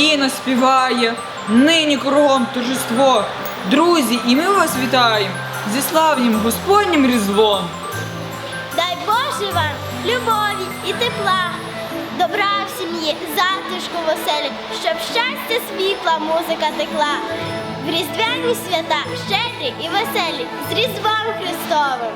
Україна співає, нині кругом торжество. Друзі, і ми вас вітаємо зі славнім Господнім різдвом. Дай Боже вам любові і тепла, добра в сім'ї, затишку в оселі, щоб щастя світла, музика текла. В різдвяні свята щедрі і веселі з Різдвом Христовим.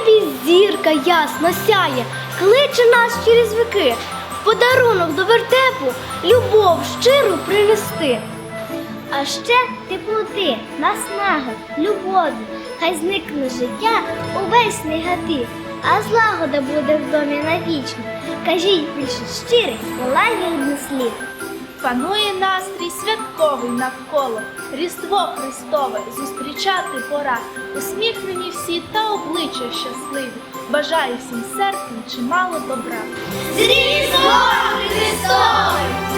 Небі зірка ясно сяє, кличе нас через віки, в подарунок до вертепу любов щиру принести. А ще теплоти, наснаги, любові, хай зникне життя увесь негатив, а злагода буде в домі навічно. Кажіть більше щирих, лагідних слів. Панує настрій святковий навколо, Різдво Христове зустрічати пора. Усміхнені всі та обличчя щасливі. Бажаю всім серцем чимало добра. З Різдвом Христовим!